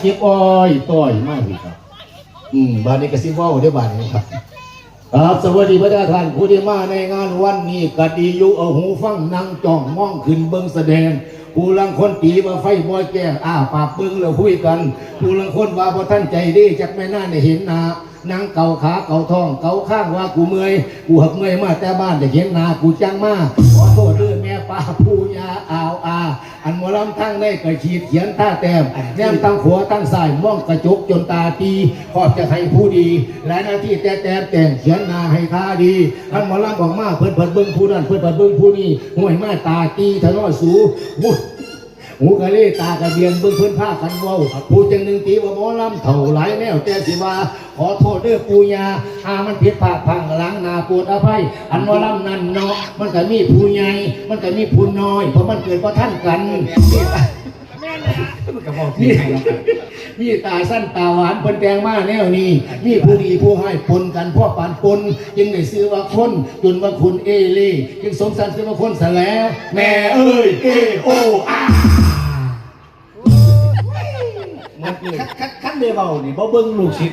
เก็บอ้อยต้อยมากเลยครับ อืมบานนี้ก็สิเว้าได้อบานนี้ครับครับสวัสดีพระเจ้าท่านผู้ที่มาในงานวันนี้กดีอยู่เอาหูฟังนั่งจ้องมองขึ้นเบิ้งแสดงผู้ลังคนตีมาไฟบอยแก้งอ้าปากเบิ้งแล้วคุยกันผู้ลังคนว่าพอท่านใจดีจากแม่น่าได้เห็นหนานั่งเกาขาเกาท้องเกาข้างว่ากูเมื่อยกูหักเมื่อยมาแต่บ้านได้เห็นหนากูจังมาขอโทษด้วยแม่ ป้าผู้ยาอาวอา อันหมอลำทั้งในกระขีดเขียนท่าแต้มแนมตั้งขวตั้งสายม่องกระจกจนตาตีขอบจะให้ผู้ดี และหน้าที่แต่แต่แต่งเขียนนาให้ท่าดีอันหมอลำบอกมาเพิ่นเพิ่นเบิ้งผู้นั้นเพิ่นเพิ่นเบิ้งผู้นี้ห่วยมาตาตีทะเลาะสูมุด หูกะเล่ตากระเบียนเบิ้งพิ่นผ้ากันเว้าผู้จังหนึ่งตีว่าหมอลำเท่าหลายแนวแต่สิว่า ขอโทษเด้อปูยาหามันผิดพลาดพังล้างนาปวดอภัย อันหมอลำนั่นเนาะมันก็มีผู้ใหญ่มันก็มีผู้น้อย เพราะมันเกิดเพราะท่านกันนี่มันก็บอกที่นี่ให้เราครับนี่ตาสั้นตาหวานปนแดงมาแนวนี้นี่ผู้ดีผู้ให้ปนกันพ่อปานปนจึงได้ซื้อว่าคนจนว่าคุณเอเล่จึงสมสันซื้อว่าคนซะแล้วแม่เอ้ยเอโออา มันคัดคัดคัดเด